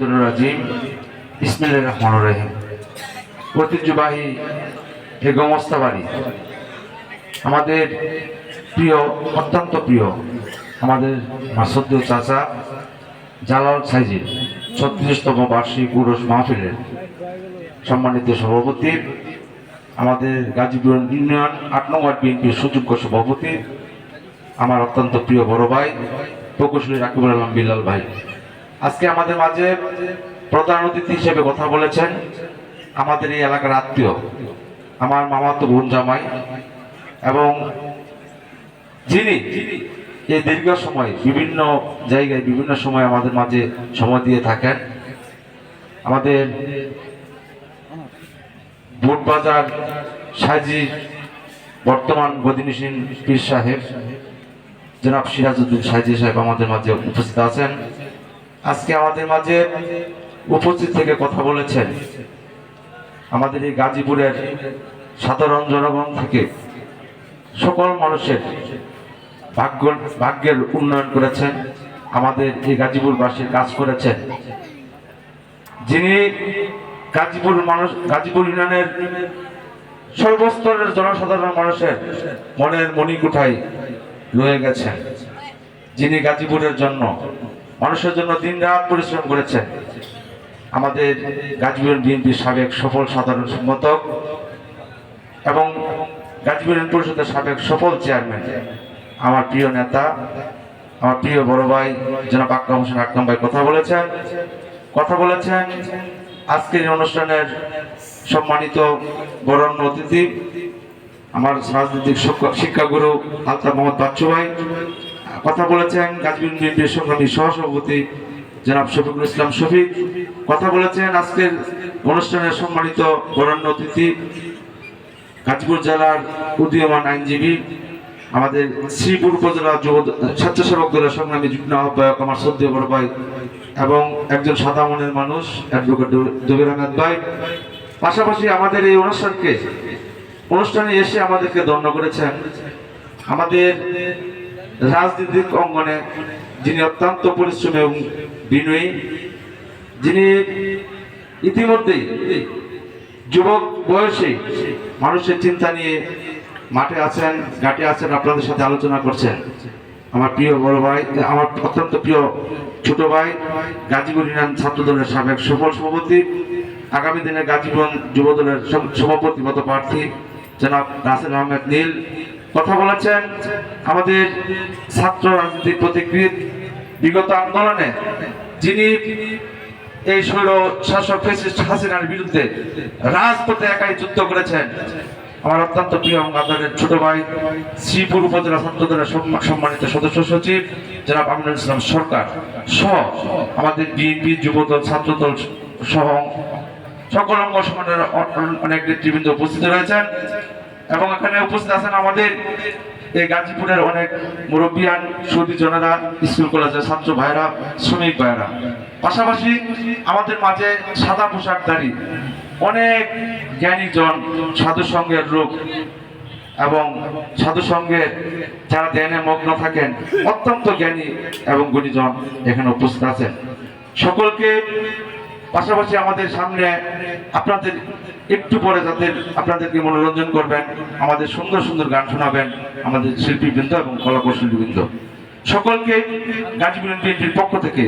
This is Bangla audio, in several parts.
রাজিম ইসমিল্লা রহমান রহিম। ঐতিহ্যবাহী এ গমস্তা বাড়ি আমাদের প্রিয়, অত্যন্ত প্রিয় আমাদের মাসদ্দ চাচা জালাল সাইজির ছত্রিশতম বার্ষিক উরস মাহফিলের সম্মানিত সভাপতি, আমাদের গাজীপুর ইউনিয়ন আট নম্বর বিএনপির সুযোগ্য সভাপতি, আমার অত্যন্ত প্রিয় বড় ভাই, প্রকৌশলী রাকিবুল আলম বিল্লাল ভাই। আজকে আমাদের মাঝে প্রধান অতিথি হিসেবে কথা বলেছেন আমাদের এই এলাকার আত্মীয়, আমার মামাতো বোন জামাই এবং যিনি এই দীর্ঘ সময় বিভিন্ন জায়গায়, বিভিন্ন সময় আমাদের মাঝে সময় দিয়ে থাকেন। আমাদের বুট বাজার সাজি বর্তমান গদিনিসীন পীর সাহেব, জনাব সিরাজউদ্দিন সাইজি সাহেব আমাদের মাঝে উপস্থিত আছেন। আজকে আমাদের মাঝে উপস্থিত থেকে কথা বলেছেন আমাদের এই গাজীপুরের সাধারণ জনগণ থেকে সকল মানুষের ভাগ্য, ভাগ্যের উন্নয়ন করেছেন, আমাদের এই গাজীপুরবাসীর কাজ করেছেন। যিনি গাজীপুর মানুষ, গাজীপুর ইউনিয়নের সর্বস্তরের জনসাধারণ মানুষের মনের মণিকুঠায় রয়ে গেছেন। যিনি গাজীপুরের জন্য মানুষের জন্য দিন রাত পরিশ্রম করেছেন। আমাদের গাজীপুর বিএনপির সাবেক সফল সাধারণ সম্পাদক এবং গাজীপুর পরিষদের সাবেক সফল চেয়ারম্যান, আমার প্রিয় নেতা, আমার প্রিয় বড় ভাই, জনাব আকরাম হোসেন আকরাম ভাই কথা বলেছেন। কথা বলেছেন, আজকের অনুষ্ঠানের সম্মানিত বরণ্য অতিথি, আমার রাজনৈতিক শিক্ষা- শিক্ষাগুরু আলতাফ মোহাম্মদ বাচ্চু ভাই। কথা বলেছেন গাজীপুর বিএনপির সংগ্রামী সহসভাপতি জনাব শফিকুল ইসলাম শফিক। কথা বলেছেন আজকের অনুষ্ঠানের সম্মানিত বরণ্য অতিথি, গাজীপুর জেলার উদীয়মান আইনজীবী, আমাদের শ্রীপুর উপজেলা যুব স্বেচ্ছাসেবক দলের সংগ্রামী যুগ্ম আহ্বায়ক আমার সদ্য বড় ভাই এবং একজন সাদা মনের মানুষ, অ্যাডভোকেট দবির আহমেদ ভাই। পাশাপাশি আমাদের এই অনুষ্ঠানকে, অনুষ্ঠানে এসে আমাদেরকে দণ্ড করেছেন। আমাদের রাজনৈতিক অঙ্গনে যিনি অত্যন্ত পরিশ্রমী এবং বিনয়ী, যিনি ইতিমধ্যেই যুবক বয়সে মানুষের চিন্তা নিয়ে মাঠে আছেন, ঘাটে আছেন, আপনাদের সাথে আলোচনা করছেন। আমার প্রিয় বড় ভাই, আমার অত্যন্ত প্রিয় ছোট ভাই, গাজীপুর ইউনিয়ন ছাত্র দলের সাবেক সফল সভাপতি, আগামী দিনে গাজীপুর যুব দলের পদ প্রার্থী, জনাব রাসেল আহমেদ নীল। কথা বলেছেন আমাদের ছাত্র রাজনীতির প্রতিকৃত বিগত আন্দোলনে যিনি এই স্বৈর শাসক হাসিনার বিরুদ্ধে রাজপথে একাই যুদ্ধ করেছেন, আমার অত্যন্ত প্রিয় এবং আপনাদের ছোট ভাই শ্রীপুর উপজেলা ছাত্র দলের সম্মা- সম্মানিত সদস্য সচিব যারা আমিনুল ইসলাম সরকার সহ আমাদের বিএনপি যুবদল, ছাত্রদল সহ সকল অঙ্গ অ- অনেক নেতৃবৃন্দ উপস্থিত রয়েছেন। এবং এখানে উপস্থিত আছেন আমাদের এই গাজীপুরের অনেক মুরব্বিয়ান, সৌদি জনেরা স্কুল কলেজের ছাত্র ভাইরা শ্রমিক ভাইরা পাশাপাশি আমাদের মাঝে সাদা পোশাকধারী অনেক জ্ঞানীজন সাধু সঙ্গের লোক এবং সাধু সঙ্গের যারা ধ্যানে মগ্ন থাকেন, অত্যন্ত জ্ঞানী এবং গুণীজন এখানে উপস্থিত আছেন। সকলকে পাশাপাশি আমাদের সামনে আপনাদের একটু পরে যাদের আপনাদেরকে মনোরঞ্জন করবেন, আমাদের সুন্দর সুন্দর গান শোনাবেন আমাদের শিল্পীবৃন্দ এবং কলাকৌশলীবৃন্দ। সকলকে গাজীপুর বিএনপির পক্ষ থেকে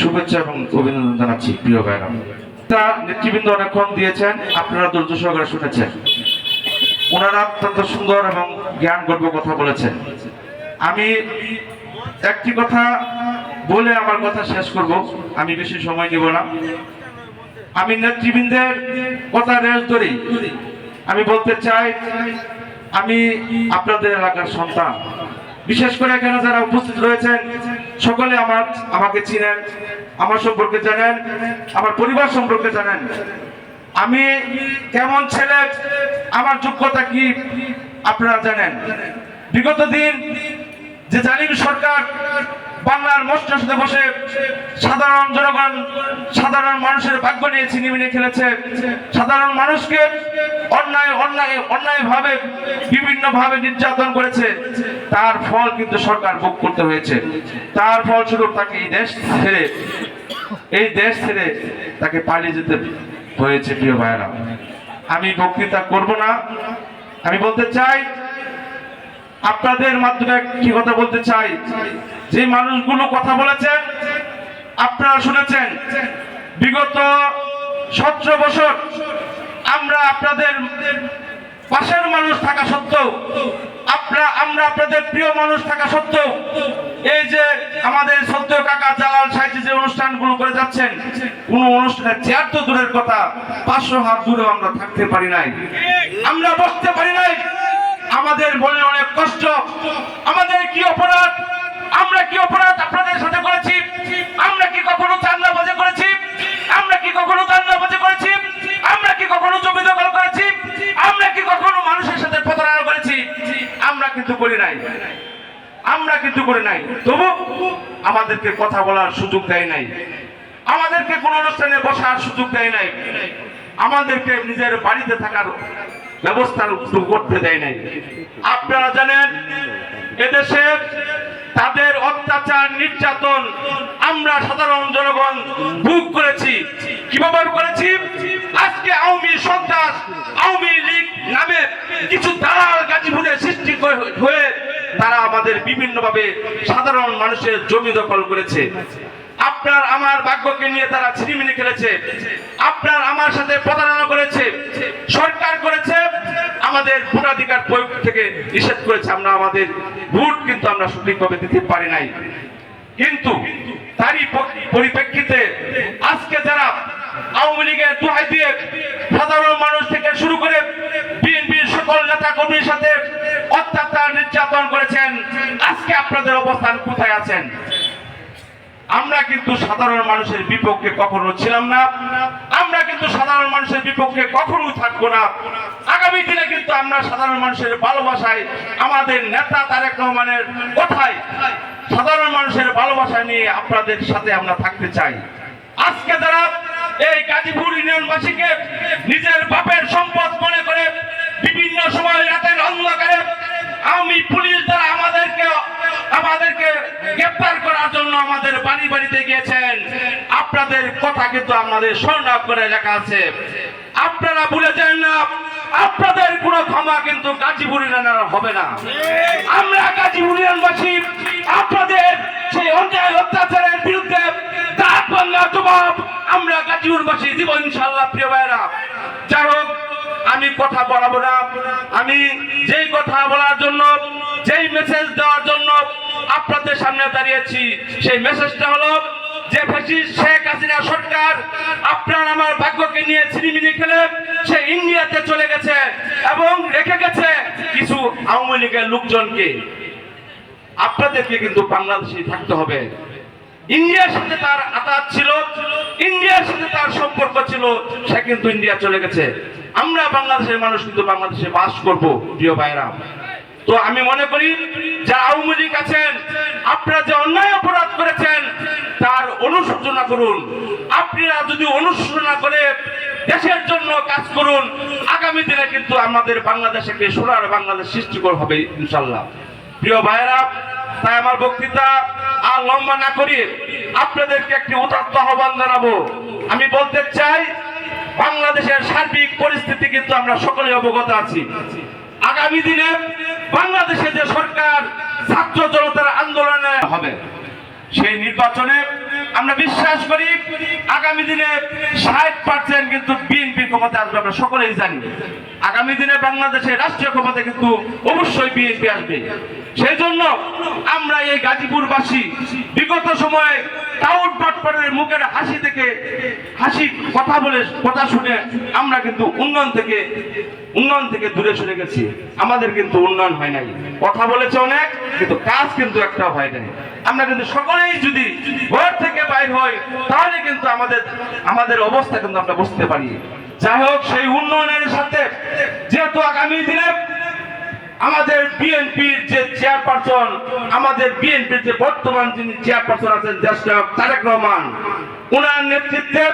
শুভেচ্ছা এবং অভিনন্দন জানাচ্ছি, প্রিয় ভাইরা। তা নেতৃবৃন্দ অনেকক্ষণ দিয়েছেন, আপনারা ধৈর্য সহকারে শুনেছেন। ওনারা অত্যন্ত সুন্দর এবং জ্ঞান গর্ব কথা বলেছেন। আমি একটি কথা বলে আমার কথা শেষ করব, আমি বেশি সময় নিব না। আমি নেতৃবৃন্দের কথা রেস ধরি। আমি বলতে চাই, আমি আপনাদের এলাকার সন্তান। বিশেষ করে এখানে যারা উপস্থিত রয়েছেন, সকলে আমার, আমাকে চিনেন, আমার সম্পর্কে জানেন, আমার পরিবার সম্পর্কে জানেন। আমি কেমন ছেলে, আমার যোগ্যতা কি, আপনারা জানেন। বিগত দিন যে জালিম সরকার বাংলার মস্তিষ্কে বসে সাধারণ জনগণ, সাধারণ মানুষের ভাগ্য নিয়ে ছিনিমিনি খেলেছে। সাধারণ মানুষকে অন্যায় অন্যায় অন্যায় ভাবে বিভিন্ন ভাবে নির্যাতন করেছে। তার ফল কিন্তু সরকার ভোগ করতে হয়েছে। তার ফলস্বরূপ তাকে এই দেশ ছেড়ে, এই দেশ ছেড়ে তাকে পালিয়ে যেতে হয়েছে, প্রিয় ভাইয়েরা। আমি বক্তৃতা করব না। আমি বলতে চাই, আপনাদের মাধ্যমে কি কথা বলতে চাই? যে মানুষগুলো কথা বলেছেন আপনারা শুনেছেন। বিগত সতেরো বছর আমরা আপনাদের পাশের মানুষ থাকা সত্ত্বেও আপনারা আমরা আপনাদের প্রিয় মানুষ থাকা সত্ত্বেও, এই যে আমাদের সত্য কাকা জালাল সাহিত্য যে অনুষ্ঠানগুলো করে যাচ্ছেন, কোন অনুষ্ঠানে চেয়ার তো দূরের কথা, পাঁচশো হাত দূরেও আমরা থাকতে পারি নাই। আমরা বসতে পারি নাই। আমাদের মনে অনেক কষ্ট। আমাদের কি অপরাধ? আমরা কি অপরাধ আপনাদের সাথে করেছি? আমরা কি কখনো চান্দাবাজি করেছি? আমরা কি কখনো চান্দাবাজি করেছি? আমরা কি কখনো জমি দখল করেছি? আমরা কি কখনো মানুষের সাথে প্রতারণা করেছি? আমরা কিন্তু করি নাই। আমরা কিন্তু করি নাই। তবু আমাদেরকে কথা বলার সুযোগ দেয় নাই। আমাদেরকে কোন অনুষ্ঠানে বসার সুযোগ দেয় নাই। আমাদেরকে নিজের বাড়িতে থাকার ব্যবস্থা করতে দেয় নাই। আপনারা জানেন এদেশে তাদের অত্যাচার, নির্যাতন আমরা সাধারণ জনগণ ভোগ করেছি। কীভাবে করেছি? আজকে আওয়ামী সন্ত্রাস আওয়ামী লীগ নামে কিছু দালাল গাজীপুরে সৃষ্টি হয়ে তারা আমাদের বিভিন্নভাবে সাধারণ মানুষের জমি দখল করেছে। আপনার আমার ভাগ্যকে নিয়ে তারা ছিনিমিনি খেলেছে। আপনার আমার সাথে প্রতারণা করেছে। সরকার করেছে। আমাদের ভোটাধিকার প্রয়োগ থেকে নিষেধ করেছে আমরা আমাদের ভোট কিন্তু আমরা সঠিকভাবে দিতে পারি নাই। কিন্তু তারই পরিপ্রেক্ষিতে আজকে যারা আওয়ামী লীগের দোহাই দিয়ে সাধারণ মানুষ থেকে শুরু করে বিএনপির সকল নেতা কর্মীর সাথে অত্যাচার নির্যাতন করেছেন, আজকে আপনাদের অবস্থান কোথায় আছেন? আমরা কিন্তু সাধারণ মানুষের বিপক্ষে কখনো ছিলাম না, আমরা কিন্তু সাধারণ মানুষের বিপক্ষে কখনো থাকব না। আগামী দিনে কিন্তু আমরা সাধারণ মানুষের ভালোবাসায় আমাদের নেতা তারেক রহমানের কথায় সাধারণ মানুষের ভালোবাসা নিয়ে আপনাদের সাথে আমরা থাকতে চাই। আজকে যারা এই গাজীপুর ইউনিয়নবাসীকে নিজের বাপের সম্পদ মনে করে বিভিন্ন সময় রাতের অন্ধকারে আমি পুলিশ দ্বারা আমাদেরকে আমাদেরকে গ্রেপ্তার করার জন্য আমাদের বাড়ি বাড়িতে গিয়েছেন। আপনাদের কথা কিন্তু আমাদের স্বর্ণ করে লেখা আছে। আপনারা ভুলে যান না আপনাদের কোনো ক্ষমা কিন্তু গাজীপুর হবে না। আমরা গাজীপুর ইউনিয়নবাসী, আপনাদের সেই অন্যায় অত্যাচারের বিরুদ্ধে দাঁত বাংলা জবাব আমরা গাজীপুরবাসী দিব ইনশাল্লাহ প্রিয় ভাইরা যাই হোক, আমি কথা বলাবো না। আমি যেই কথা বলার জন্য, যেই মেসেজ দেওয়ার জন্য আপনাদের সামনে দাঁড়িয়েছি, সেই মেসেজটা হলো যে ফ্যাসিস্ট শেখ হাসিনা সরকার আপনার আমার ভাগ্যকে নিয়ে ছিনিমিনি খেলে, সে ইন্ডিয়াতে চলে গেছে এবং রেখে গেছে কিছু আওয়ামী লীগের লোকজনকে। আপনাদেরকে কিন্তু বাংলাদেশে থাকতে হবে। ইন্ডিয়ার সাথে তার আতাত ছিল, ইন্ডিয়ার সাথে তার সম্পর্ক ছিল, সে কিন্তু ইন্ডিয়া চলে গেছে। আমরা বাংলাদেশের মানুষ কিন্তু বাংলাদেশে বাস করব, প্রিয় ভাইরা তো আমি মনে করি যারা আওয়ামী লীগ আছেন, আপনারা যে অন্যায় অপরাধ করেছেন, তার অনুশোচনা করুন। আপনারা যদি অনুশোচনা করে দেশের জন্য কাজ করুন, আগামী দিনে কিন্তু আমাদের বাংলাদেশে একটি সোনার বাংলাদেশ সৃষ্টি হবে ইনশাল্লাহ প্রিয় ভাইরা তাই আমার বক্তৃতা আর লম্বা না করি আপনাদেরকে একটি উদাত্ত আহ্বান জানাব। আমি বলতে চাই, বাংলাদেশের সার্বিক পরিস্থিতি কিন্তু আমরা সকলে অবগত আছি। আগামী দিনে বাংলাদেশে যে সরকার ছাত্র জনতার আন্দোলনে হবে, সেই নির্বাচনে আমরা বিশ্বাস করি আগামী দিনে ষাট পার্সেন্ট কিন্তু বিএনপি ক্ষমতা আসবে, আমরা সকলেই জানি। আগামী দিনে বাংলাদেশের রাষ্ট্রীয় ক্ষমতা কিন্তু অবশ্যই বিএনপি আসবে। সেই জন্য আমরা এই গাজীপুরবাসী বিগত সময়ে টাউট বাটপাড়ের মুখের হাসি থেকে হাসি কথা বলে, কথা শুনে আমরা কিন্তু উন্নয়ন থেকে উন্নয়ন থেকে দূরে সরে গেছি। আমাদের কিন্তু উন্নয়ন হয় নাই। কথা বলেছে অনেক, কিন্তু কাজ কিন্তু একটা হয় নাই। আমরা কিন্তু সকলেই যদি ঘর থেকে বাইর হই, তাহলে কিন্তু আমাদের আমাদের অবস্থা কিন্তু আমরা বুঝতে পারি। যাই হোক, সেই উন্নয়নের সাথে যেহেতু আগামী দিনে আমাদের বিএনপির যে চেয়ারপারসন আমাদের বিএনপির যে বর্তমান যিনি চেয়ারপারসন আছেন দেশটা তারেক রহমান ওনার নেতৃত্বে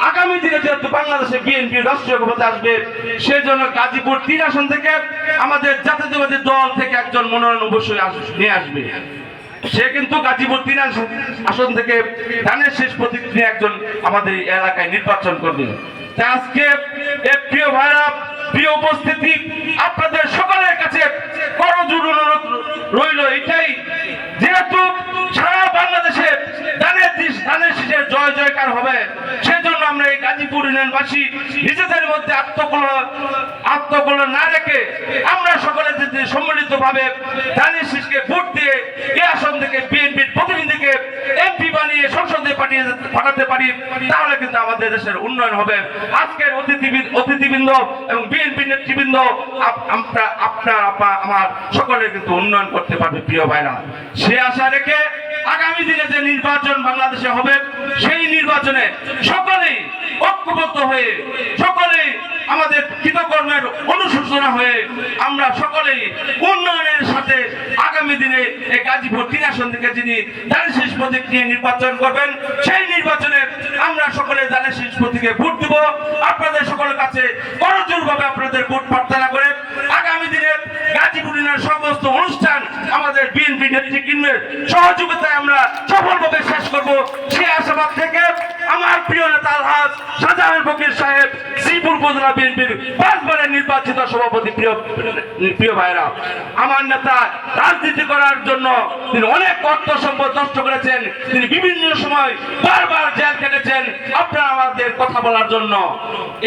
আগামী দিনে যেহেতু বাংলাদেশে বিএনপি রাষ্ট্রীয় ক্ষমতা আসবে, সেই জন্য গাজীপুর তিন আসন থেকে আমাদের জাতীয়তাবাদী দল থেকে একজন মনোনয়ন অবশ্যই নিয়ে আসবে। সে কিন্তু গাজীপুর তিন আসন- থেকে ধানের শেষ প্রতীক নিয়ে একজন আমাদের এলাকায় নির্বাচন করবে। আজকে এ প্রিয় ভাইরা প্রিয় উপস্থিতি, আপনাদের সকলের কাছে করজোর অনুরোধ রইল এটাই, যেহেতু সারা বাংলাদেশে ধানের দিশ ধানের শীষের জয় জয়কার হবে, সেজন্য আমরা এই গাজীপুর ইউনিয়নবাসী নিজেদের মধ্যে আত্মকলহ আত্মকলহ না রেখে আমরা সকলে যদি সম্মিলিতভাবে ধানের শীষকে ভোট দিয়ে এই আসন থেকে, বিএনপির প্রতিনিধিকে এমপি বানিয়ে সংসদে পাঠিয়ে পাঠাতে পারি, তাহলে আমাদের দেশের উন্নয়ন হবে। আজকের অতিথিবৃন্দ অতিথিবৃন্দ এবং বিএনপি নেতৃবৃন্দ আমরা আপনার আপা, আমার সকলে কিন্তু উন্নয়ন করতে পারবে, প্রিয় ভাইরা। সে আশা রেখে আগামী দিনে যে নির্বাচন বাংলাদেশে হবে, সেই নির্বাচনে সকলেই ঐক্যবদ্ধ হয়ে কৃতকর্মের অনুশোচনা হয়ে আমরা সকলেই উন্নয়নের সাথে আগামী দিনে এই গাজীপুর তিন আসন থেকে যিনি দানের শেষ প্রতীক নিয়ে নির্বাচন করবেন, সেই নির্বাচনে আমরা সকলে দানের শেষ প্রতীকে ভোট দিব। আপনাদের সকলের কাছে করজোরভাবে আপনাদের ভোট প্রার্থনা করে গাজীপুর সমস্ত অনুষ্ঠান আমাদের বিএনপি নেতৃবৃন্দের সহযোগিতায় আমরা সফলভাবে শেষ করব। সেই আশাবাদ থেকে আমার প্রিয় নেতা আলহাজ শাহজাহান ফকির সাহেব, শ্রীপুর উপজেলা বিএনপির পাঁচবারের নির্বাচিত সভাপতি প্রিয় প্রিয় ভাইরা। আমার নেতা রাজনীতি করার জন্য তিনি অনেক অর্থ সম্পদ নষ্ট করেছেন। তিনি বিভিন্ন সময় বারবার জেল কেটেছেন আপনারা আমাদের কথা বলার জন্য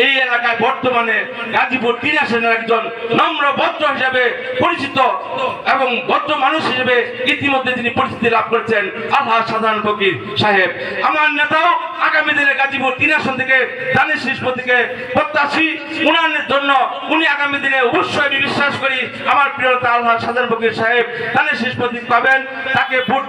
এই এলাকায় বর্তমানে গাজীপুর তিন আসনের একজন নম্র ভদ্র হিসেবে পরিচিত এবং ভদ্র মানুষ হিসেবে ইতিমধ্যে তিনি পরিচিতি লাভ করেছেন আল্লাহ সাধারণ ফকির সাহেব। আমার নেতাও আগামী দিনে গাজীপুর তিন আসন থেকে দানিশ নিষ্পত্তিকে প্রত্যাশী, উনার জন্য উনি আগামী দিনে অবশ্যই আমি বিশ্বাস করি আমার প্রিয়তা আল্লাহ সাধারণ ফকির সাহেব দানিশ নিষ্পত্তি পাবেন, তাকে ভোট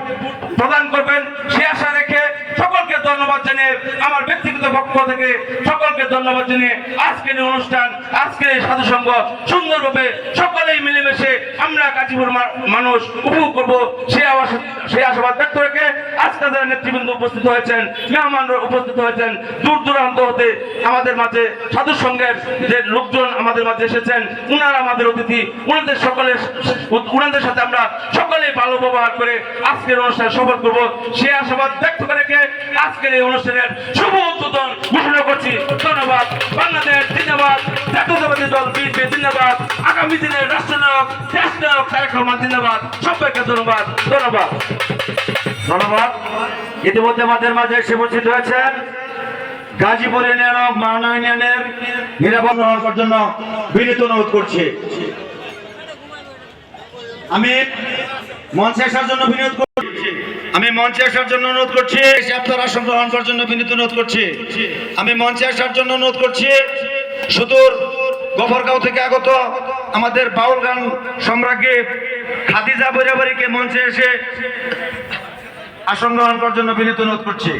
প্রদান করবেন। সে আশা রেখে সকলকে ধন্যবাদ জানিয়ে আমার ব্যক্তিগত পক্ষ থেকে সকলকে ধন্যবাদ জানিয়ে আজকের অনুষ্ঠান, আজকের সাধু সংঘ সুন্দরভাবে সকলেই মিলেমিশে আমরা গাজীপুর মানুষ উপভোগ করব। সেই আবাস সেই আশাবাদ ব্যক্ত রেখে আজকে যারা নেতৃবৃন্দ উপস্থিত হয়েছেন, মেহমানরা উপস্থিত হয়েছেন, দূর দূরান্ত হতে আমাদের মাঝে সাধু সংঘের যে লোকজন আমাদের মাঝে এসেছেন, উনারা আমাদের অতিথি, উনাদের সকলের উনাদের সাথে আমরা সকলে ভালো ব্যবহার করে আজকের অনুষ্ঠান সফল করব। সেই আশাবাদ ব্যক্ত রেখে আজকের এই অনুষ্ঠানের শুভ উদ্বোধন ঘোষণা করছি। ধন্যবাদ। বাংলাদেশ জিন্দাবাদ। জাতীয়তাবাদী দল বিএনপি জিন্দাবাদ। আগামী দিনের রাষ্ট্রনায়ক দেশ নায়ক তারেক রহমান জিন্দাবাদ। সবাইকে ধন্যবাদ। ধন্যবাদ। ধন্যবাদ। ইতিমধ্যে আমাদের মাঝে এসে উপস্থিত হয়েছেন গাজীপুর ইউনিয়ন মানা ইউনিয়নের নিরাপদ করার জন্য বিনীত অনুরোধ করছি। আমি মঞ্চে আসার জন্য বিনোদ আমি মঞ্চে আসার জন্য অনুরোধ করছি। এসে আপনার আসন গ্রহণ করার জন্য বিনীত অনুরোধ করছি। আমি মঞ্চে আসার জন্য অনুরোধ করছি। সুদূর গফরগাঁও থেকে আগত আমাদের বাউল গান সম্রাজ্ঞী খাদিজা বৈরাবাড়িকে মঞ্চে এসে আসন গ্রহণ করার জন্য বিনীত অনুরোধ করছি।